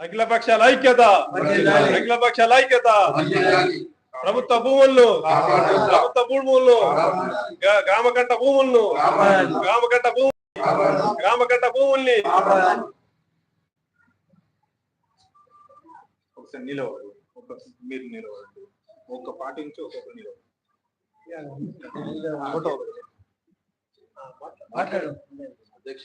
అఖిల పక్షాల ఐక్యత. అఖిల పక్షాల ఐక్యత. ప్రభుత్వ భూములను. ప్రభుత్వ భూములను గ్రామకంట భూములను. గ్రామకంట భూము. గ్రామకంట భూముల్ని. ఒకసారి నిలవడు ఒక మీరు నిలవడు ఒక పార్టీ నుంచి ఒక్కొక్కరు నిలవడు మాట్లాడు అధ్యక్ష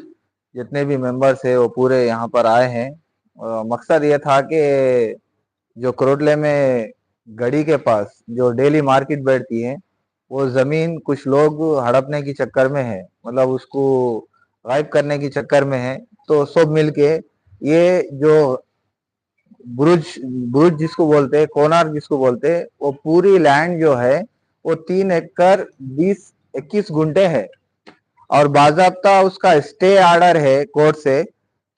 जितने भी मेंबर्स है, वो पूरे यहाँ पर आए हैं। मकसद ये था कि जो करोटले में गड़ी के पास जो डेली मार्केट बैठती है, वो ज़मीन कुछ लोग हड़पने के चक्कर में है। मतलब उसको गायब करने के चक्कर में है। तो सब मिलके ये जो ब्रुज ब्रुज जिसको बोलते हैं, कोनार जिसको बोलते हैं, वो पूरी लैंड जो है, वो तीन एकड़ बीस, इक्कीस घंटे है। और बाजाबता उसका स्टे आर्डर है कोर्ट से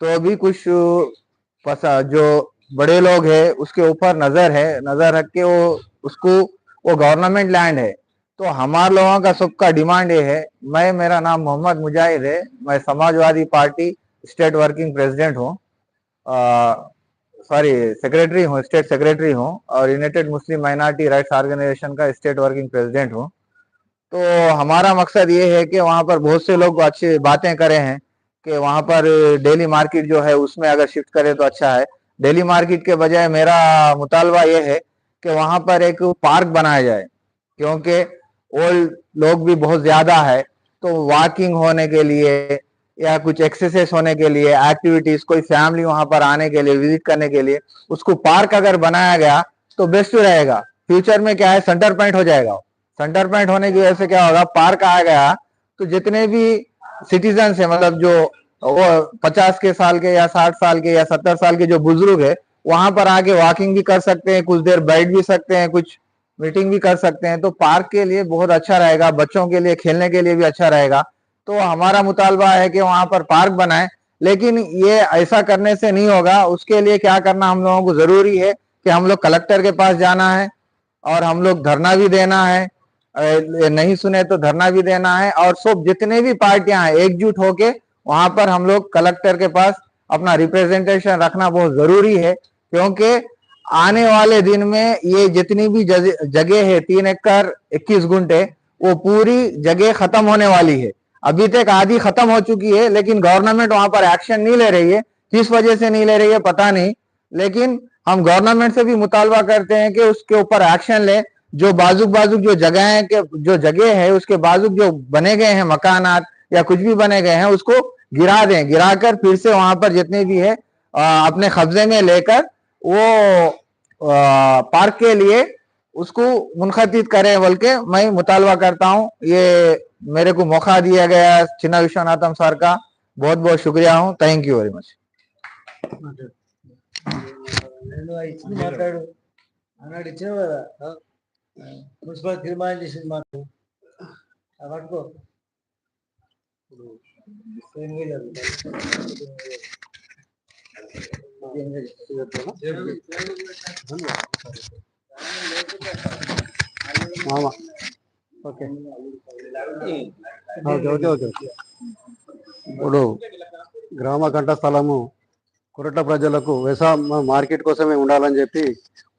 तो अभी कुछ जो बड़े लोग हैं, उसके ऊपर नज़र है, नज़र रख के वो, उसको, वो गवर्नमेंट लैंड है। तो हमारे लोगों का सबका डिमांड ये है, मैं, मेरा नाम मोहम्मद मुजाहिद है, मैं Samajwadi Party state working president हूँ सॉरी सेक्रेटरी हूँ स्टेट सेक्रेटरी हूँ, और United Muslim Minority Rights Organisation का स्टेट वर्किंग प्रेसिडेंट हूँ। तो हमारा मकसद ये है कि वहाँ पर बहुत से लोग अच्छी बातें करे हैं कि वहाँ पर डेली मार्केट जो है उसमें अगर शिफ्ट करें तो अच्छा है। डेली मार्केट के बजाय मेरा मुतालबा ये है कि वहाँ पर एक पार्क बनाया जाए, क्योंकि ओल्ड लोग भी बहुत ज़्यादा है तो वॉकिंग होने के लिए या कुछ एक्सरसाइज होने के लिए एक्टिविटीज़ कोई फैमिली वहाँ पर आने के लिए विज़िट करने के लिए, उसको पार्क अगर बनाया गया तो बेस्ट रहेगा। फ्यूचर में क्या है सेंटर पॉइंट हो जाएगा सेंटर पॉइंट होने की वजह से क्या होगा? पार्क आ गया। तो जितने भी सिटीजन है मतलब जो वो पचास के साल के या साठ साल के या सत्तर साल के जो बुज़ुर्ग है, वहाँ पर आके वॉकिंग भी कर सकते हैं, कुछ देर बैठ भी सकते हैं, कुछ मीटिंग भी कर सकते हैं। तो पार्क के लिए बहुत अच्छा रहेगा, बच्चों के लिए, खेलने के लिए भी अच्छा रहेगा। तो हमारा मुतालबा है कि वहाँ पर पार्क बनाए। लेकिन ये ऐसा करने से नहीं होगा। उसके लिए क्या करना हम लोगों को ज़रूरी है कि हम लोग कलेक्टर के पास जाना है और हम लोग धरना भी देना है। नहीं सुने तो धरना भी देना है और सब जितने भी पार्टियाँ हैं, एकजुट होके वहाँ पर हम लोग कलेक्टर के पास अपना रिप्रेजेंटेशन रखना बहुत ज़रूरी है, क्योंकि आने वाले दिन में ये जितनी भी जगह है, तीन एकड़, इक्कीस गुंटे, वो पूरी जगह खत्म होने वाली है। अभी तक आधी खत्म हो चुकी है, लेकिन गवर्नमेंट वहाँ पर एक्शन नहीं ले रही है। किस वजह से नहीं ले रही है, पता नहीं। लेकिन हम गवर्नमेंट से भी मुतालबा करते हैं कि उसके ऊपर एक्शन ले। जो बाजुक बाजुक जो जगह है के जो जगह है उसके बाजुक जो बने गए हैं मकानात या कुछ भी बने गए हैं उसको गिरा दें गिराकर फिर से वहां पर जितने भी है अ, अपने कब्जे में लेकर वो अ, पार्क के लिए उसको मुनखतित करें बोल के मैं मुतालबा करता हूँ ये मेरे को मौका दिया गया चिन्ना विश्वनाथम सर का बहुत बहुत शुक्रिया हूँ थैंक यू वेरी मच నేను ఇచ్చింది మాట్లాడు అన్నాడు ఇచ్చినావు కదా మున్సిపల్ తీర్మానం చేసింది మాకు పట్టుకో ఏం వేయలేదు. ఏం వేయలేదు. మామ ఓకే ఓకే ఓకే ఓకే ఇప్పుడు గ్రామ కంఠ స్థలము కొరట ప్రజలకు వ్యవసాయ మార్కెట్ కోసమే ఉండాలని చెప్పి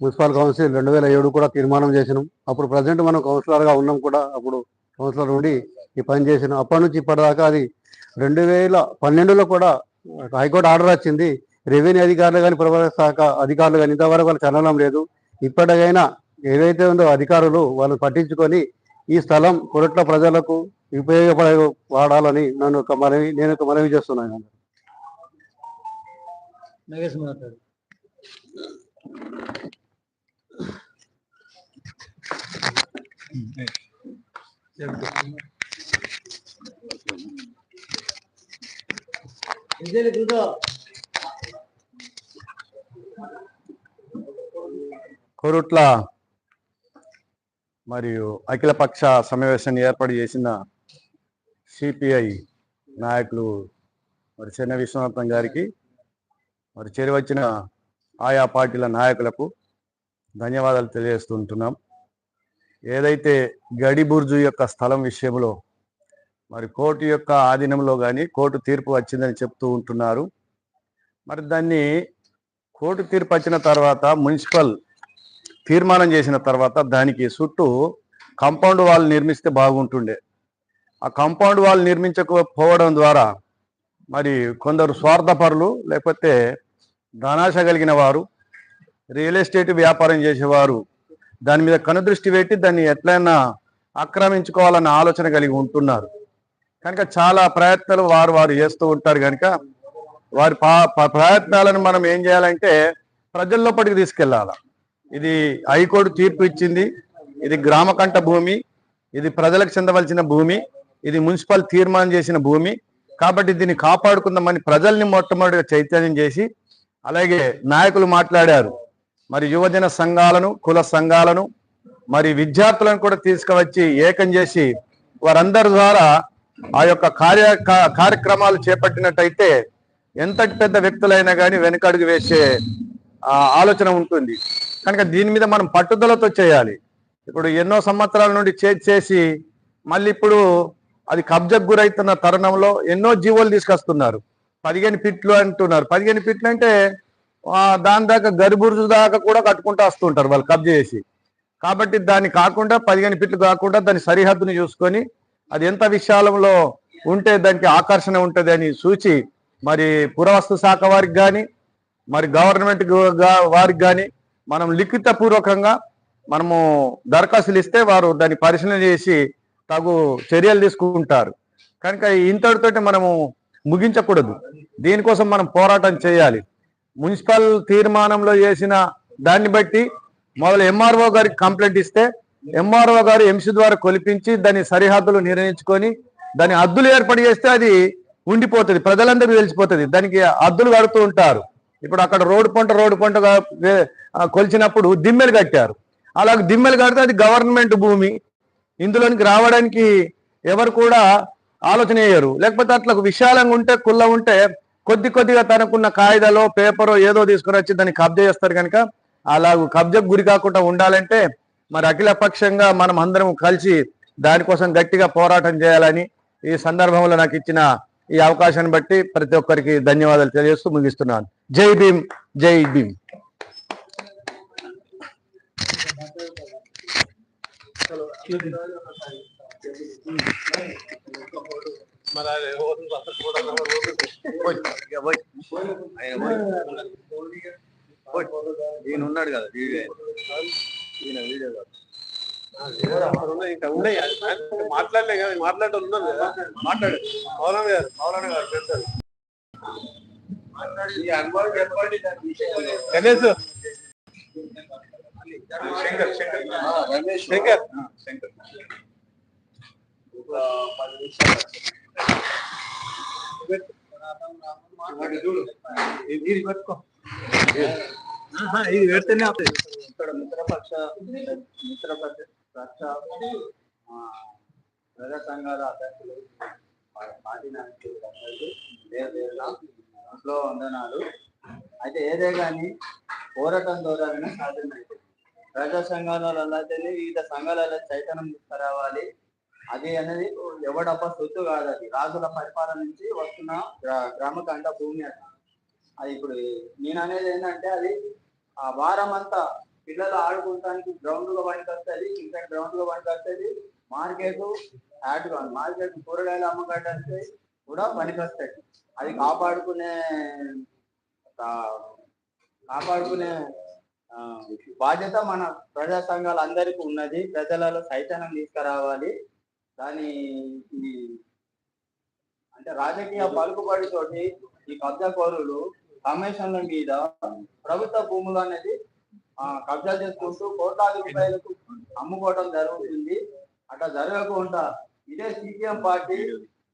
మున్సిపల్ కౌన్సిల్ రెండు వేల ఏడు కూడా తీర్మానం చేసినాం. అప్పుడు ప్రజెంట్ మనం కౌన్సిలర్గా ఉన్నాం కూడా అప్పుడు కౌన్సిలర్ ఉండి ఈ పని చేసినాం. అప్పటి నుంచి ఇప్పటిదాకా అది రెండు వేల పన్నెండులో కూడా హైకోర్టు ఆర్డర్ వచ్చింది. రెవెన్యూ అధికారులు కానీ ప్రభుత్వ శాఖ అధికారులు కానీ ఇంతవరకు వాళ్ళు కనడం లేదు. ఇప్పటికైనా ఏదైతే ఉందో అధికారులు వాళ్ళు పట్టించుకొని ఈ స్థలం కొరట్ల ప్రజలకు ఉపయోగపడే వాడాలని నన్ను ఒక మనవి నేను ఒక మనవి చేస్తున్నాను. నగేష్ మాట్లాడు కొరుట్ల మరియు అఖిలపక్ష సమావేశాన్ని ఏర్పాటు చేసిన సిపిఐ నాయకులు మరి చెన్న విశ్వనాథం గారికి మరి చేరివచ్చిన ఆయా పార్టీల నాయకులకు ధన్యవాదాలు తెలియజేస్తుంటున్నాం ఏదైతే గడిబుర్జు యొక్క స్థలం విషయంలో మరి కోర్టు యొక్క ఆధీనంలో కానీ కోర్టు తీర్పు వచ్చిందని చెప్తూ ఉంటున్నారు. మరి దాన్ని కోర్టు తీర్పు వచ్చిన తర్వాత మున్సిపల్ తీర్మానం చేసిన తర్వాత దానికి చుట్టూ కంపౌండ్ వాల్ నిర్మిస్తే బాగుంటుండే. ఆ కంపౌండ్ వాల్ నిర్మించకపోవడం ద్వారా మరి కొందరు స్వార్థపరులు లేకపోతే ధనాశ కలిగిన వారు రియల్ ఎస్టేట్ వ్యాపారం చేసేవారు దాని మీద కనుదృష్టి పెట్టి దాన్ని ఎట్లయినా ఆక్రమించుకోవాలన్న ఆలోచన కలిగి ఉంటున్నారు. కనుక చాలా ప్రయత్నాలు వారు వారు చేస్తూ ఉంటారు కనుక వారి పా- ప్రయత్నాలను మనం ఏం చేయాలంటే ప్రజల్లో లోపలికి తీసుకెళ్ళాలి. ఇది హైకోర్టు తీర్పు ఇచ్చింది. ఇది గ్రామకంఠ భూమి. ఇది ప్రజలకు చెందవలసిన భూమి. ఇది మున్సిపల్ తీర్మానం చేసిన భూమి. కాబట్టి దీన్ని కాపాడుకుందామని ప్రజల్ని మొట్టమొదటిగా చైతన్యం చేసి అలాగే నాయకులు మాట్లాడారు. మరి యువజన సంఘాలను కుల సంఘాలను మరి విద్యార్థులను కూడా తీసుకువచ్చి ఏకం చేసి వారందరి ద్వారా ఆ యొక్క కార్య కార్యక్రమాలు చేపట్టినట్టయితే ఎంతటి పెద్ద వ్యక్తులైనా కానీ వెనకడుగు వేసే ఆలోచన ఉంటుంది. కనుక దీని మీద మనం పట్టుదలతో చేయాలి. ఇప్పుడు ఎన్నో సంవత్సరాల నుండి చేసి మళ్ళీ ఇప్పుడు అది కబ్జకు గురైతున్న తరుణంలో ఎన్నో జీవోలు తీసుకొస్తున్నారు. పదిహేను పిట్లు అంటున్నారు. పదిహేను పిట్లు అంటే దాని దాకా గరిబురుజు దాకా కూడా కట్టుకుంటూ వస్తుంటారు వాళ్ళు కబ్జా చేసి. కాబట్టి దాన్ని కాకుండా పదిహేను ఫిట్లు కాకుండా దాని సరిహద్దుని చూసుకొని అది ఎంత విశాలంలో ఉంటే దానికి ఆకర్షణ ఉంటుంది అని సూచి మరి పురావస్తు శాఖ వారికి కానీ మరి గవర్నమెంట్ వారికి కానీ మనం లిఖిత పూర్వకంగా మనము దరఖాస్తులు ఇస్తే వారు దాన్ని పరిశీలన చేసి తగు చర్యలు తీసుకుంటారు. కనుక ఇంతటితోటి మనము ముగించకూడదు. దీనికోసం మనం పోరాటం చేయాలి. మున్సిపల్ తీర్మానంలో చేసిన దాన్ని బట్టి మొదలు ఎంఆర్ఓ గారికి కంప్లైంట్ ఇస్తే ఎంఆర్ఓ గారు ఎంసీ ద్వారా కొలిపించి దాని సరిహద్దులు నిర్ణయించుకొని దాని హద్దులు ఏర్పాటు చేస్తే అది ఉండిపోతుంది. ప్రజలందరికీ తెలిసిపోతుంది. దానికి హద్దులు కడుతూ ఉంటారు. ఇప్పుడు అక్కడ రోడ్డు పంట రోడ్డు పంటగా కొలిచినప్పుడు దిమ్మెలు కట్టారు. అలాగే దిమ్మెలు కడితే అది గవర్నమెంట్ భూమి. ఇందులోనికి రావడానికి ఎవరు కూడా ఆలోచన చేయరు. లేకపోతే అట్లా విశాలంగా ఉంటే కుల్ల ఉంటే కొద్ది కొద్దిగా తనకున్న కాగితాలో పేపరో ఏదో తీసుకుని వచ్చి దాన్ని కబ్జా చేస్తారు కనుక అలా కబ్జకు గురి కాకుండా ఉండాలంటే మరి అఖిలపక్షంగా మనం అందరం కలిసి దానికోసం గట్టిగా పోరాటం చేయాలని ఈ సందర్భంలో నాకు ఇచ్చిన ఈ అవకాశాన్ని బట్టి ప్రతి ఒక్కరికి ధన్యవాదాలు తెలియజేస్తూ ముగిస్తున్నాను. జై భీమ్ జై భీమ్. మరి ఈయన ఉన్నాడు కదా వీడియో ఈయన వీడియో కాదు. అక్కడ ఉన్నాయి, ఇంకా ఉన్నాయి ఆయన? మాట్లాడలే కదా మాట్లాడే ఉన్నారు కదా మాట్లాడు. మౌలానా గారు మౌలానా గారు పెడతారు గణేష్. శంకర్ శంకర్. శంకర్. శంకర్. ఇది పెట్టుకో ఆహా, ఇది పెడితేనే అవుతుంది ఇక్కడ మిత్రపక్ష మిత్రపక్ష పక్ష ప్రజా సంఘాల అధ్యక్షులు మా పార్టీ నాయకులు పేరున ఇంట్లో వందనాలు అయితే ఏదే కానీ పోరాటం ద్వారానే సాధ్యమైంది ప్రజా సంఘాలలో అయితే వివిధ సంఘాలలో చైతన్యం తీసుకురావాలి అది అనేది ఎవడప్ప సొత్తు కాదు అది. రాజుల పరిపాలన నుంచి వస్తున్న గ్రా- భూమి అది. అది ఇప్పుడు నేను అనేది ఏంటంటే అది ఆ వారం అంతా పిల్లలు ఆడుకోవడానికి గ్రౌండ్గా పనికి వస్తుంది ఇంకా గ్రౌండ్గా పనికి వస్తుంది మార్కెట్ యాడ్ మార్కెట్ కూరగాయలు అమ్మకానికి కూడా పనికొస్తాయి అది కాపాడుకునే కాపాడుకునే బాధ్యత మన ప్రజా సంఘాలు అందరికీ ఉన్నది. ప్రజలలో చైతన్యం తీసుకురావాలి. దాని అంటే రాజకీయ పలుకుబడి తోటి ఈ కబ్జా కోరులు కమిషన్ల మీద ప్రభుత్వ భూములు అనేది ఆ, కబ్జా చేసుకుంటూ కోట్లాది రూపాయలకు అమ్ముకోవడం జరుగుతుంది. అట్లా జరగకుండా ఇదే సిపిఎం పార్టీ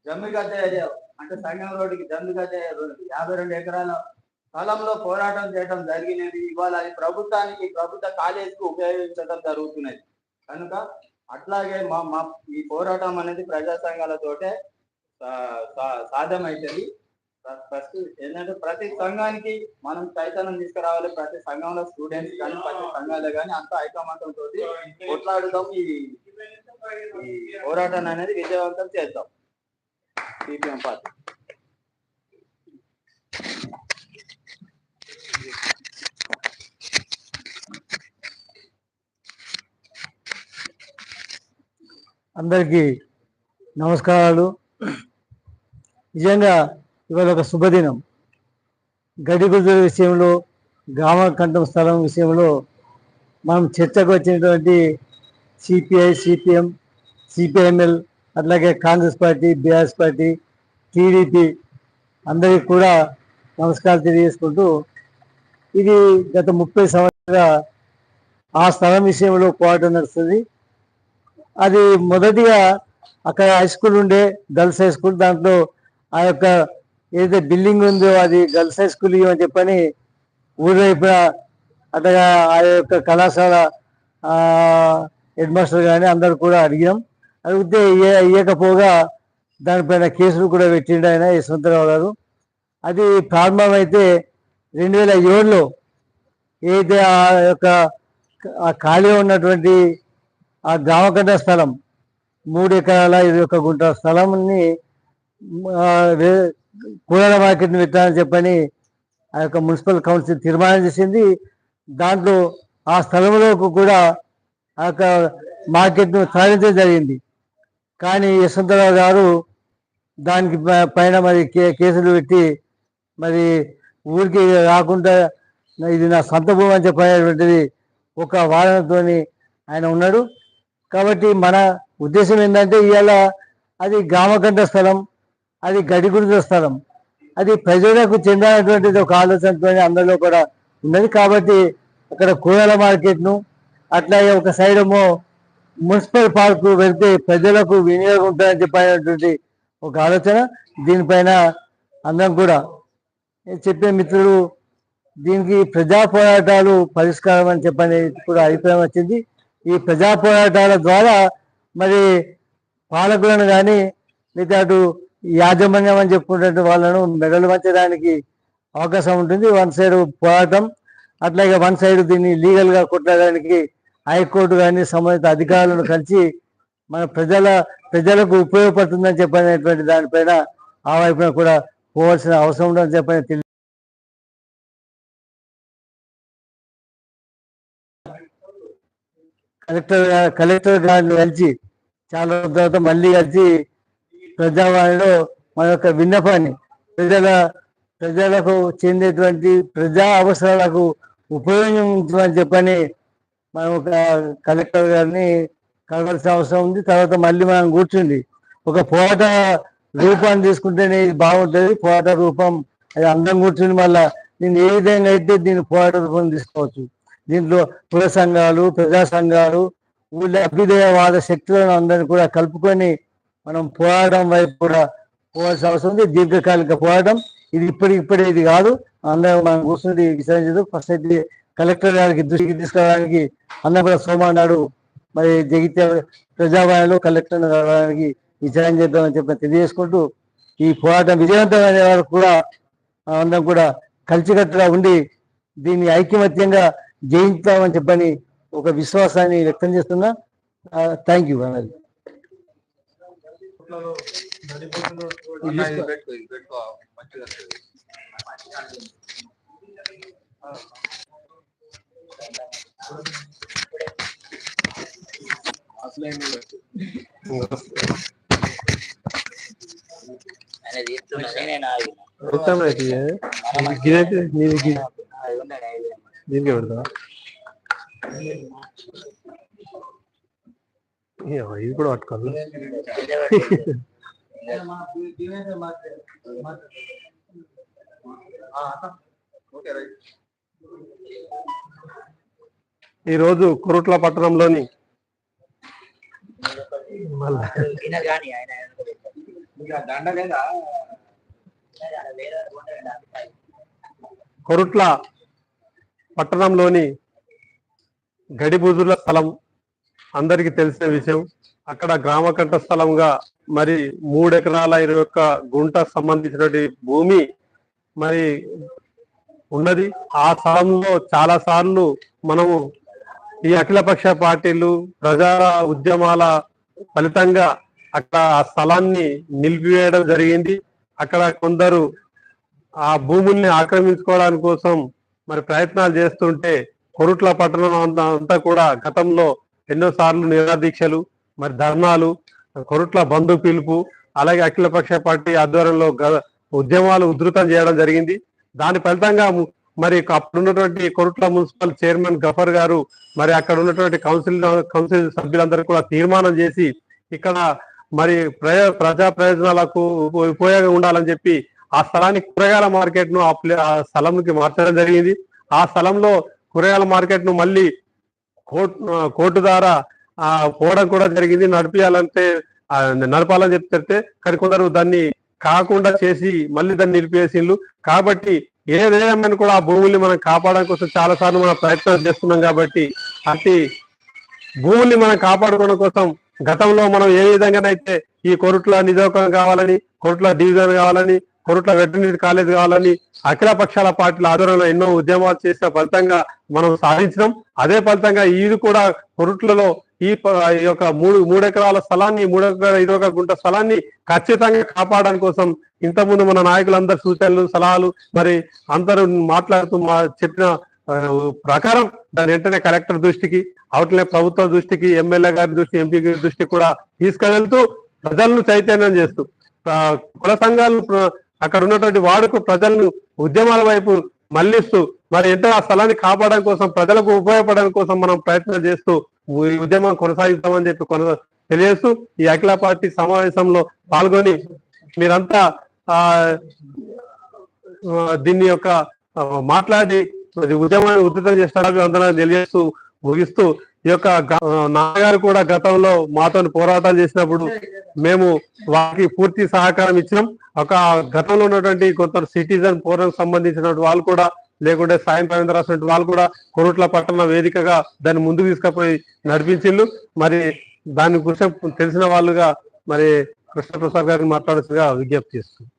జమ్మి గద్దె ఏరియా అంటే సంగం రోడ్డుకి జమ్మి గద్దె రోడ్డు యాభై రెండు ఎకరాల స్థలంలో పోరాటం చేయడం జరిగినది. ఇవాళ అది ప్రభుత్వానికి ప్రభుత్వ కాలేజీకి ఉపయోగించడం జరుగుతున్నది. కనుక అట్లాగే మా మా ఈ పోరాటం అనేది ప్రజా సంఘాలతోటే సా- సా- సాధ్యమవుతుంది ప్రస్తుతం ఫస్ట్ ఏంటంటే ప్రతి సంఘానికి మనం చైతన్యం తీసుకురావాలి. ప్రతి సంఘంలో స్టూడెంట్స్ కానీ ప్రతి సంఘాలు కానీ అంత ఐకమత్యం తోటి కొట్లాడుదాం ఈ ఈ పోరాటాన్ని అనేది విజయవంతం చేద్దాం. CPM party. అందరికీ నమస్కారాలు. నిజంగా ఇవాళ ఒక శుభదినం. గడిగుజుల విషయంలో గ్రామ కంఠం స్థలం విషయంలో మనం చర్చకు వచ్చినటువంటి సిపిఐ సిపిఎం సిపిఎంఎల్ అట్లాగే Congress party BRS party TDP అందరికీ కూడా నమస్కారాలు తెలియజేసుకుంటూ ఇది గత ముప్పై సంవత్సరాల ఆ స్థలం విషయంలో పోరాటం నడుస్తుంది. అది మొదటిగా అక్కడ హై స్కూల్ ఉండే గర్ల్స్ హై స్కూల్ దాంట్లో ఆ యొక్క ఏదైతే బిల్డింగ్ ఉందో అది గర్ల్స్ హై స్కూల్ ఇవ్వని చెప్పని ఊరైపు అట్లా ఆ యొక్క కళాశాల హెడ్ మాస్టర్ కానీ అందరు కూడా అడిగాం అడిగితే ఇయ్య- ఇయ్యకపోగా దానిపైన కేసులు కూడా పెట్టిండు ఆయన యశ్వంతరావు గారు. అది ప్రారంభమైతే రెండు వేల ఏడులో ఏదైతే ఆ యొక్క ఖాళీ ఉన్నటువంటి ఆ గ్రామకండ స్థలం మూడు ఎకరాల ఇరవై ఒక గుంట స్థలంని ఆ, కూరల మార్కెట్ని పెట్టాలని చెప్పని ఆ యొక్క మున్సిపల్ కౌన్సిల్ తీర్మానం చేసింది. దాంట్లో ఆ స్థలంలోకి కూడా ఆ యొక్క మార్కెట్ను తరలించడం జరిగింది. కానీ యశ్వంతరావు గారు దానికి ప- పైన మరి కే- కేసులు పెట్టి మరి ఊరికి రాకుండా ఇది నా సొంత భూమి అని చెప్పినటువంటిది ఒక వాదనతోని ఆయన ఉన్నాడు. కాబట్టి మన ఉద్దేశం ఏంటంటే ఇవాళ అది గ్రామకంఠ స్థలం అది గడిగుడిద స్థలం అది ప్రజలకు చెందినటువంటిది ఒక ఆలోచనతో అందరిలో కూడా ఉన్నది. కాబట్టి అక్కడ కూరల మార్కెట్ను అట్లాగే ఒక సైడ్ ఏమో మున్సిపల్ పార్కు వెళ్తే ప్రజలకు వినియోగం ఉంటుందని చెప్పినటువంటి ఒక ఆలోచన. దీనిపైన అందరం కూడా చెప్పే మిత్రులు దీనికి ప్రజా పోరాటాలు పరిష్కారం అని చెప్పని కూడా అభిప్రాయం వచ్చింది. ఈ ప్రజా పోరాటాల ద్వారా మరి పాలకులను కానీ లేదా అటు యాజమాన్యం అని చెప్పుకునే వాళ్ళను మెడలు పంచడానికి అవకాశం ఉంటుంది. వన్ సైడ్ పోరాటం అట్లాగే వన్ సైడ్ దీన్ని లీగల్గా కొట్టడానికి హైకోర్టు కానీ సంబంధిత అధికారులను కలిసి మన ప్రజల ప్రజలకు ఉపయోగపడుతుందని చెప్పనేటువంటి దానిపైన ఆ వైపున కూడా పోవాల్సిన అవసరం ఉందని చెప్పని కలెక్టర్ కలెక్టర్ గారిని కలిసి చాలా రోజుల తర్వాత మళ్ళీ కలిసి ప్రజావాణిలో మన యొక్క విన్నపాన్ని ప్రజల ప్రజలకు చెందేటువంటి ప్రజా అవసరాలకు ఉపయోగించమని చెప్పని మనం ఒక కలెక్టర్ గారిని కలవాల్సిన అవసరం ఉంది. తర్వాత మళ్ళీ మనం కూర్చుండి ఒక పోట రూపాన్ని తీసుకుంటేనే ఇది బాగుంటుంది. పోట రూపం అది అందం కూర్చుని మళ్ళా నేను ఏ విధంగా అయితే దీన్ని పోరాట రూపం తీసుకోవచ్చు? దీంట్లో కుల సంఘాలు ప్రజా సంఘాలు ఊళ్ళో అభ్యుదయవాద శక్తులను అందరిని కూడా కలుపుకొని మనం పోరాటం వైపు కూడా పోవాల్సిన అవసరం ఉంది. దీర్ఘకాలిక పోరాటం. ఇది ఇప్పటి ఇప్పుడే ఇది కాదు. అందరం మనం కూర్చుని విచారించదు ఫస్ట్ అయితే కలెక్టర్ గారికి దృష్టికి తీసుకురావడానికి అందరం కూడా సోమవారం నాడు మరి జగిత్య ప్రజాభవన్లో కలెక్టర్ రావడానికి విచారణ చేద్దామని చెప్పి తెలియజేసుకుంటూ ఈ పోరాటం విజయవంతమైన వరకు కూడా అందరం కూడా కలిసికట్టుగా ఉండి దీన్ని ఐకమత్యంగా జయించామని చెప్పని ఒక విశ్వాసాన్ని వ్యక్తం చేస్తున్నా. థ్యాంక్ యూ అన్నది అన్న, దీనికే పెడతా ఇది కూడా పట్టుకోవాలి ఈరోజు కురుట్ల పట్టణంలోని కొరుట్ల పట్టణంలోని గడిబుజుల స్థలం అందరికీ తెలిసిన విషయం. అక్కడ గ్రామకంఠ స్థలంగా మరి మూడు ఎకరాల ఇరవై ఒక్క గుంట సంబంధించినటువంటి భూమి మరి ఉన్నది. ఆ స్థలంలో చాలా సార్లు మనము ఈ అఖిలపక్ష పార్టీలు ప్రజా ఉద్యమాల ఫలితంగా అక్కడ ఆ స్థలాన్ని నిలిపివేయడం జరిగింది. అక్కడ కొందరు ఆ భూముల్ని ఆక్రమించుకోవడానికి కోసం మరి ప్రయత్నాలు చేస్తుంటే కొరుట్ల పట్టణం అంతా అంతా కూడా గతంలో ఎన్నోసార్లు నిరాదీక్షలు మరి ధర్నాలు కొరుట్ల బంధు పిలుపు అలాగే అఖిలపక్ష పార్టీ ఆధ్వర్యంలో గ- ఉద్యమాలు ఉధృతం చేయడం జరిగింది. దాని ఫలితంగా మరి అప్పుడున్నటువంటి కొరుట్ల మున్సిపల్ చైర్మన్ గఫర్ గారు మరి అక్కడ ఉన్నటువంటి కౌన్సిల్ కౌన్సిల్ సభ్యులందరూ కూడా తీర్మానం చేసి ఇక్కడ మరి ప్రజా ప్రజా ప్రయోజనాలకు ఉపయోగం ఉండాలని చెప్పి ఆ స్థలానికి కూరగాయల మార్కెట్ను ఆ ప్లే- ఆ స్థలంకి మార్చడం జరిగింది. ఆ స్థలంలో కూరగాయల మార్కెట్ను మళ్ళీ కోర్టు కోర్టు ద్వారా ఆ పోవడం కూడా జరిగింది. నడిపించాలంటే నడపాలని చెప్తే కానీ కొందరు దాన్ని కాకుండా చేసి మళ్ళీ దాన్ని నిలిపేసిండ్రు కాబట్టి ఏదేమైనా కూడా ఆ భూముల్ని మనం కాపాడడం కోసం చాలా సార్లు మనం ప్రయత్నం చేస్తున్నాం కాబట్టి అతి భూముల్ని మనం కాపాడుకోవడం కోసం గతంలో మనం ఏ విధంగానైతే ఈ కొరుట్ల నిజోకం కావాలని కొరుట్ల డివిజన్ కావాలని కొరట్ల వెటర్నరీ కాలేజ్ కావాలని అఖిల పక్షాల పార్టీల ఆధ్వర్యంలో ఎన్నో ఉద్యమాలు చేసిన ఫలితంగా మనం సాధించినాం. అదే ఫలితంగా ఇది కూడా కొరుట్లలో ఈ ఈ యొక్క మూడు మూడు ఎకరాల స్థలాన్ని మూడు ఎకరాల ఇరవై ఒక గుంట స్థలాన్ని ఖచ్చితంగా కాపాడడం కోసం ఇంతకుముందు మన నాయకులందరి సూచనలు సలహాలు మరి అందరూ మాట్లాడుతూ మా చెప్పిన ప్రకారం దాని వెంటనే కలెక్టర్ దృష్టికి అవుట్లే ప్రభుత్వ దృష్టికి ఎమ్మెల్యే గారి దృష్టి ఎంపీ గారి దృష్టికి కూడా తీసుకెళ్తూ ప్రజలను చైతన్యం చేస్తూ కుల సంఘాలు అక్కడ ఉన్నటువంటి వాడుకు ప్రజలను ఉద్యమాల వైపు మళ్ళిస్తూ మరి ఎంతో ఆ స్థలాన్ని కాపాడడం కోసం ప్రజలకు ఉపయోగపడడం కోసం మనం ప్రయత్నం చేస్తూ ఉద్యమం కొనసాగిస్తామని చెప్పి కొన తెలియజేస్తూ ఈ అఖిల పార్టీ సమావేశంలో పాల్గొని మీరంతా ఆ దీన్ని యొక్క మాట్లాడి ఉద్యమాన్ని ఉధృతం చేస్తారని అందరం తెలియజేస్తూ ముగిస్తూ ఈ యొక్క గ- నాన్నగారు కూడా గతంలో మాతో పోరాటాలు చేసినప్పుడు మేము వారికి పూర్తి సహకారం ఇచ్చినాం. ఒక గతంలో ఉన్నటువంటి కొంత సిటిజన్ ఫోరం సంబంధించిన వాళ్ళు కూడా లేకుంటే సాయం రవీంద్ర రాసినటువంటి వాళ్ళు కూడా కొరుట్ల పట్టణ వేదికగా దాన్ని ముందుకు తీసుకుపోయి నడిపించిండ్రు. మరి దాని గురించి తెలిసిన వాళ్ళుగా మరి కృష్ణప్రసాద్ గారిని మాట్లాడుతుగా విజ్ఞప్తి చేస్తున్నాం.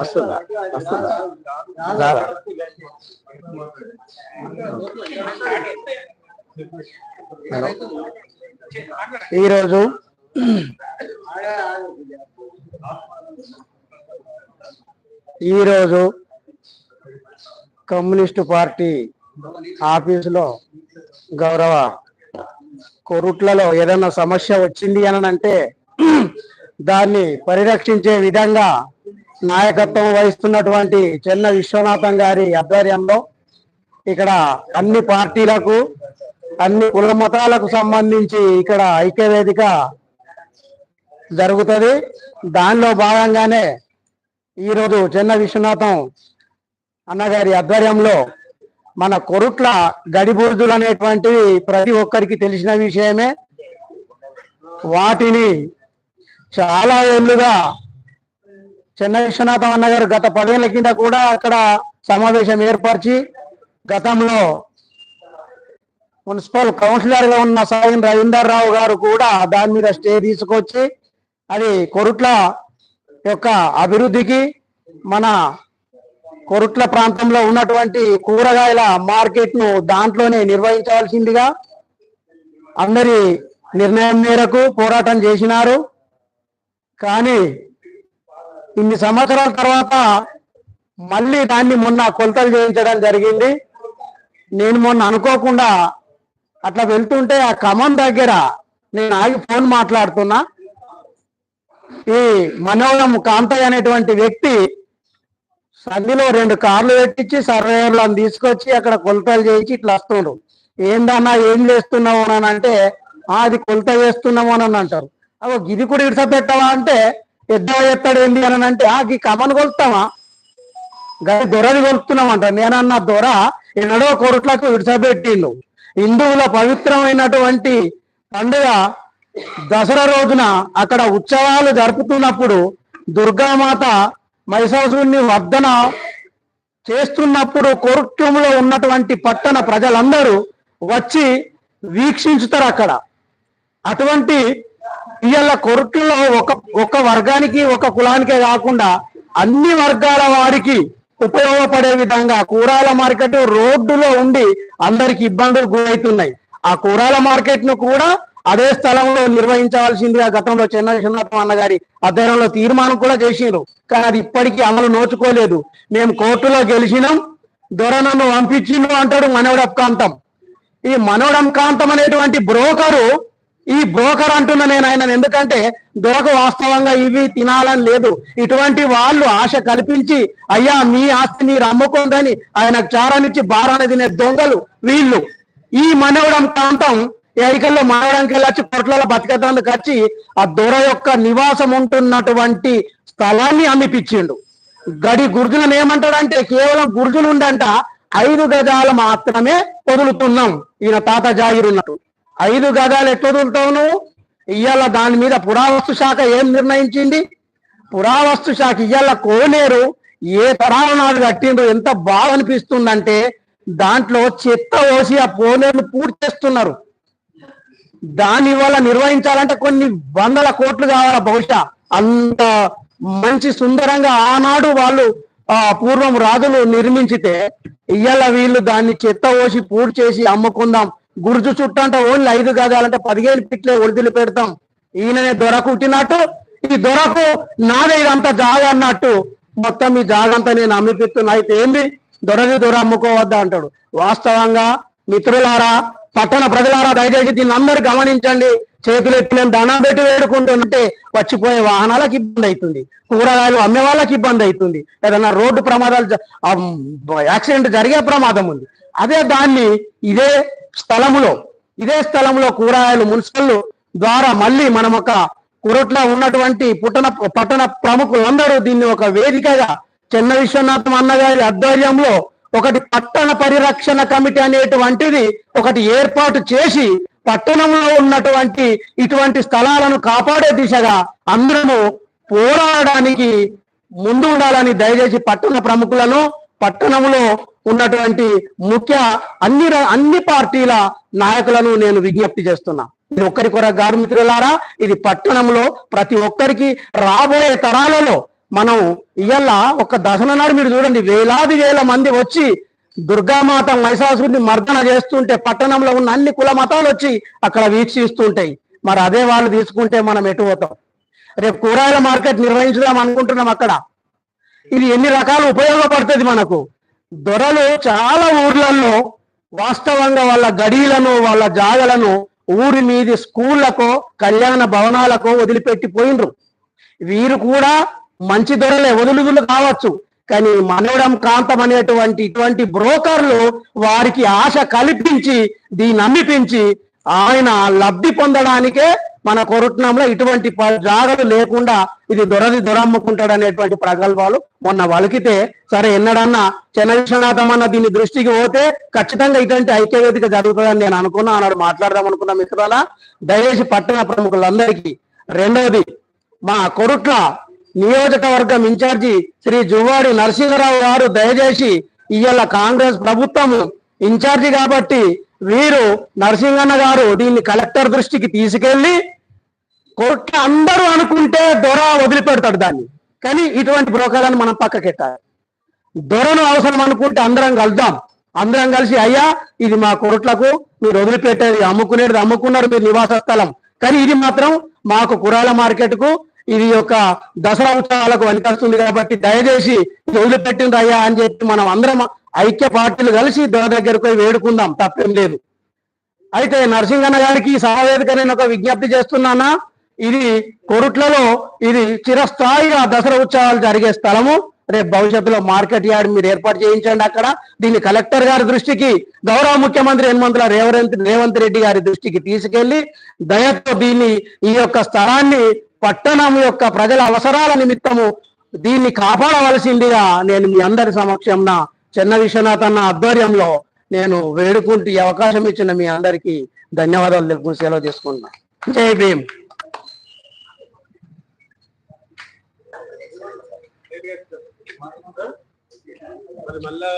వస్తుందా? వస్తుందా? రాదా? ఈరోజు ఈరోజు కమ్యూనిస్టు పార్టీ ఆఫీసులో గౌరవ కొరుట్లలో ఏదైనా సమస్య వచ్చింది అని అంటే దాన్ని పరిరక్షించే విధంగా నాయకత్వం వహిస్తున్నటువంటి చెన్న విశ్వనాథం గారి ఆధ్వర్యంలో ఇక్కడ అన్ని పార్టీలకు అన్ని కుల మతాలకు సంబంధించి ఇక్కడ ఐక్యవేదిక జరుగుతుంది. దానిలో భాగంగానే ఈరోజు చెన్న విశ్వనాథం అన్నగారి ఆధ్వర్యంలో మన కొరుట్ల గడిబుర్జులు అనేటువంటివి ప్రతి ఒక్కరికి తెలిసిన విషయమే. వాటిని చాలా ఏళ్ళుగా చెన్నై విశ్వనాథం అన్నగారు గత పదేళ్ళ కింద కూడా అక్కడ సమావేశం ఏర్పరిచి గతంలో మున్సిపల్ కౌన్సిలర్గా ఉన్న సాయం రవీందర్ రావు గారు కూడా దాని మీద స్టే తీసుకొచ్చి అది కొరుట్ల యొక్క అభివృద్ధికి మన కొరుట్ల ప్రాంతంలో ఉన్నటువంటి కూరగాయల మార్కెట్ను దాంట్లోనే నిర్వహించవలసిందిగా అందరి నిర్ణయం మేరకు పోరాటం చేసినారు. కానీ ఇన్ని సంవత్సరాల తర్వాత మళ్ళీ దాన్ని మొన్న కొలతలు చేయించడం జరిగింది. నేను మొన్న అనుకోకుండా అట్లా వెళ్తుంటే ఆ ఖమ్మం దగ్గర నేను ఆగి ఫోన్ మాట్లాడుతున్నా. ఈ మనోహరం కాంతయ్య అనేటువంటి వ్యక్తి సంధిలో రెండు కార్లు పెట్టించి సర్వేయర్లను తీసుకొచ్చి అక్కడ కొలతలు చేయించి ఇట్లా వస్తుండ్రు ఏందన్నా ఏం చేస్తున్నావు అని అంటే అది కొలత వేస్తున్నాము అని అంటారు. అగో గిది కూడా ఇడిస అంటే పెద్ద ఎత్తాడు ఏంది అని అంటే ఆ ఈ కమను కొలుస్తామా గది దొరది కొలుస్తున్నాం అంట దొర ఎన్నడో కొరట్లకు విడిచబెట్టిండు హిందువుల పవిత్రమైనటువంటి పండుగ దసరా రోజున అక్కడ ఉత్సవాలు జరుపుతున్నప్పుడు దుర్గామాత మహిషాసుని వర్ధన చేస్తున్నప్పుడు కోర్టులో ఉన్నటువంటి పట్టణ ప్రజలందరూ వచ్చి వీక్షించుతారు అక్కడ. అటువంటి ఇవాళ కోర్టులో ఒక ఒక వర్గానికి ఒక కులానికే కాకుండా అన్ని వర్గాల వారికి ఉపయోగపడే విధంగా కూరగాయల మార్కెట్ రోడ్డులో ఉండి అందరికి ఇబ్బందులు గురవుతున్నాయి ఆ కూరగాయల మార్కెట్ను కూడా అదే స్థలంలో నిర్వహించవలసిందిగా గతంలో చెన్నై చిన్నప్ప అన్న గారి అధ్యయనంలో తీర్మానం కూడా చేసిండ్రు. కానీ అది ఇప్పటికీ అమలు నోచుకోలేదు. మేము కోర్టులో గెలిచినాం దొర పంపించిండు అంటాడు మనవడ కాంతం. ఈ మనోడం కాంతం అనేటువంటి బ్రోకరు ఈ బ్రోకర్ అంటున్నా నేను ఆయన ఎందుకంటే దొరకు వాస్తవంగా ఇవి తినాలని లేదు. ఇటువంటి వాళ్ళు ఆశ కల్పించి అయ్యా మీ ఆస్తి మీరు అమ్ముకోందని ఆయన చారానిచ్చి బారాన్ని తినే దొంగలు వీళ్ళు. ఈ మనవడం ప్రాంతం ఏకల్లో మనవడానికి వెళ్ళొచ్చి కొట్లలో బతికేదానికి వచ్చి ఆ దొర యొక్క నివాసం ఉంటున్నటువంటి స్థలాన్ని అమ్మిపిచ్చిండు. గడి గుర్జులను ఏమంటాడంటే కేవలం గుర్జులు ఉండంట ఐదు గజాలు మాత్రమే వదులుతున్నాం ఈయన తాత జాగిరున్నట్టు ఐదు గదాలు ఎట్లా నువ్వు? ఇవాళ దాని మీద పురావస్తు శాఖ ఏం నిర్ణయించింది? పురావస్తు శాఖ ఇవాళ కోనేరు ఏ తరాల కట్టిండ్రు ఎంత బాగా అనిపిస్తుందంటే దాంట్లో చెత్త ఓసి ఆ కోనేరును పూర్తి చేస్తున్నారు. దాని వల్ల నిర్వహించాలంటే కొన్ని వందల కోట్లు కావాల బహుశా. అంత మంచి సుందరంగా ఆనాడు వాళ్ళు ఆ పూర్వం రాజులు నిర్మించితే ఇయ్యాల వీళ్ళు దాన్ని చెత్త ఓసి పూర్తి చేసి అమ్ముకుందాం. గుర్జు చుట్టూ అంటే ఓన్లీ ఐదు గజాలంటే పదిహేను పిట్లే ఒడిదిలు పెడతాం. ఈయననే దొర కుట్టినట్టు ఈ దొరకు నాదే ఇదంతా జాగ అన్నట్టు మొత్తం ఈ జాగంతా నేను అమ్మిపిస్తున్నా అయితే ఏంది? దొరది దొర అమ్ముకోవద్దా అంటాడు. వాస్తవంగా మిత్రులారా పట్టణ ప్రజలారా దయచేసి దీన్ని అందరు గమనించండి. చేతులు ఎత్తి నేను దండం పెట్టి వేడుకుంటుంటే వచ్చిపోయే వాహనాలకు ఇబ్బంది అవుతుంది. కూరగాయలు అమ్మే వాళ్ళకి ఇబ్బంది అవుతుంది. ఏదైనా రోడ్డు ప్రమాదాలు యాక్సిడెంట్ జరిగే ప్రమాదం ఉంది. అదే దాన్ని ఇదే స్థలములో ఇదే స్థలంలో కూరగాయలు మున్సిపల్ ద్వారా మళ్ళీ మనం ఒక కురట్లో ఉన్నటువంటి పుట్టణ పట్టణ ప్రముఖులందరూ దీన్ని ఒక వేదికగా చెన్న విశ్వనాథం అన్నగారి ఆధ్వర్యంలో ఒకటి పట్టణ పరిరక్షణ కమిటీ అనేటువంటిది ఒకటి ఏర్పాటు చేసి పట్టణంలో ఉన్నటువంటి ఇటువంటి స్థలాలను కాపాడే దిశగా అందరము పోరాడడానికి ముందు ఉండాలని దయచేసి పట్టణ ప్రముఖులను పట్టణంలో ఉన్నటువంటి ముఖ్య అన్ని అన్ని పార్టీల నాయకులను నేను విజ్ఞప్తి చేస్తున్నా. ఇది ఒక్కరి కొర గారు మిత్రులారా ఇది పట్టణంలో ప్రతి ఒక్కరికి రాబోయే తరాలలో మనం ఇయ్యాల ఒక దశన నాడు మీరు చూడండి వేలాది వేల మంది వచ్చి దుర్గామాత మహిషాసుడిని మర్దన చేస్తుంటే పట్టణంలో ఉన్న అన్ని కుల మతాలు వచ్చి అక్కడ వీక్షిస్తుంటాయి. మరి అదే వాళ్ళు తీసుకుంటే మనం ఎటు పోతాం? రేపు కూరగాయల మార్కెట్ నిర్వహించుదాం అనుకుంటున్నాం అక్కడ. ఇది ఎన్ని రకాలు ఉపయోగపడుతుంది మనకు? దొరలు చాలా ఊర్లలో వాస్తవంగా వాళ్ళ గడీలను వాళ్ళ జాగలను ఊరి మీది స్కూళ్ళకో కళ్యాణ భవనాలకు వదిలిపెట్టి పోయినరు వీరు కూడా మంచి దొరలే వదులుదులు కావచ్చు. కానీ మనోడం కాంతం అనేటువంటి ఇటువంటి బ్రోకర్లు వారికి ఆశ కల్పించి దీన్ని నమ్మిపించి ఆయన లబ్ధి పొందడానికే మన కొరుట్నంలో ఇటువంటి జాగలు లేకుండా ఇది దొరది దొరమ్ముకుంటాడు అనేటువంటి ప్రగల్భాలు మొన్న వలికితే సరే ఎన్నడన్నా చెన్న అన్న దీని దృష్టికి పోతే ఖచ్చితంగా ఇటువంటి ఐక్యవేదిక జరుగుతుందని నేను అనుకున్నా. అన్నాడు మాట్లాడదాం అనుకున్నా మిత్రుల దయచేసి పట్టణ ప్రముఖులందరికీ రెండవది మా కొరుట్ల నియోజకవర్గం ఇన్ఛార్జి శ్రీ జువ్వాడి నరసింహరావు గారు దయచేసి ఇవాళ కాంగ్రెస్ ప్రభుత్వము ఇన్ఛార్జి కాబట్టి వీరు నరసింహన్న గారు దీన్ని కలెక్టర్ దృష్టికి తీసుకెళ్ళి కోర్టు అందరూ అనుకుంటే దొర వదిలిపెడతాడు దాన్ని. కానీ ఇటువంటి బ్రోకర్లను మనం పక్కకెట్టాలి. దొరను అవసరం అనుకుంటే అందరం కలుద్దాం. అందరం కలిసి అయ్యా ఇది మా కొరట్లకు మీరు వదిలిపెట్టేది అమ్ముకునేది అమ్ముకున్నారు మీరు నివాస స్థలం. కానీ ఇది మాత్రం మాకు కురాల మార్కెట్కు ఇది యొక్క దసరా ఉత్సవాలకు వనికొస్తుంది కాబట్టి దయచేసి వదిలిపెట్టింది అయ్యా అని చెప్పి మనం అందరం ఐక్య పార్టీలు కలిసి దొర దగ్గరకు వేడుకుందాం తప్పేం లేదు. అయితే నరసింహన్న గారికి సహవేదిక నేను ఒక విజ్ఞప్తి చేస్తున్నానా? ఇది కొరుట్లలో ఇది చిరస్థాయిగా దసరా ఉత్సవాలు జరిగే స్థలము. రేపు భవిష్యత్తులో మార్కెట్ యార్డ్ మీరు ఏర్పాటు చేయించండి అక్కడ. దీన్ని కలెక్టర్ గారి దృష్టికి గౌరవ ముఖ్యమంత్రి హనుమంతుల రేవంత్ రేవంత్ రెడ్డి గారి దృష్టికి తీసుకెళ్ళి దయతో దీన్ని ఈ యొక్క స్థలాన్ని పట్టణం యొక్క ప్రజల అవసరాల నిమిత్తము దీన్ని కాపాడవలసిందిగా నేను మీ అందరి సమక్షంన చిన్న విశ్వనాథ్ అన్న ఆధ్వర్యంలో నేను వేడుకుంటూ ఈ అవకాశం ఇచ్చిన మీ అందరికీ ధన్యవాదాలు తెలుపుకుని సెలవు తీసుకుంటున్నా. జై భీమ్. మరి మళ్ళా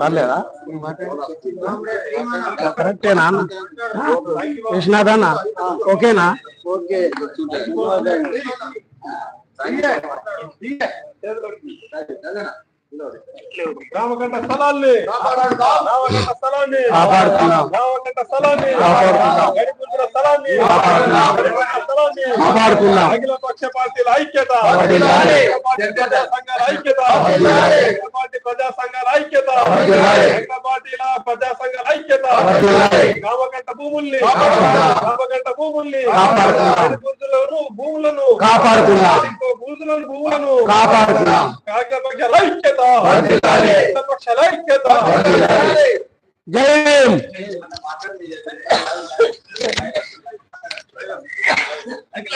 పర్లేదా? కరెక్టేనా? అన్న? విశ్వనాథ్ అన్న ఓకేనా? రామకంట స్థలాన్ని. రామకంట స్థలాన్ని. కాపాడుతున్నాం. రామకంట స్థలాన్ని. గడిపుంజుల స్థలాన్ని. స్థలాన్ని. అఖిల పక్ష పార్టీల ఐక్యత. సంఘాల ఐక్యత. పార్టీ ప్రజా సంఘాల ఐక్యత. పార్టీల ప్రజా సంఘాల ఐక్యత. రామకంట భూముల్ని. రామకంట భూముల్ని. భూములను. కాపాడుతున్నాం. భూములను భూములను. కాపాడుతున్నాం. కాకపక్షాల ఐక్యత. వర్ధిల్లాలి. ఐక్యత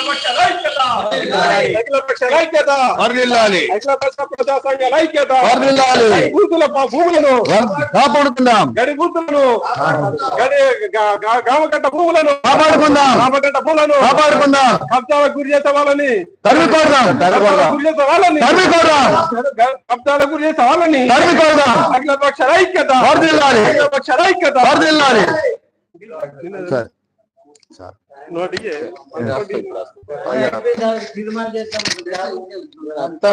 పక్ష భూములను కాపాడుకుందాం. గడి భూతులను భూములను కాపాడుకుందాం. భూములను కాపాడుకుందాం. కబ్జాలకు గురి చేసే వాళ్ళని తరిమి కొడదాం కబ్జాలకు గురి చేసే వాళ్ళని తరిమి కొడదాం కబ్జాలకు గురి చేసే వాళ్ళని తరిమి కొడదాం అఖిల పక్షాల ఐక్యత వర్ధిల్లాలి. అఖిల పక్షాల ఐక్యత వర్ధిల్లాలి. సార్. నోటికి? అంతా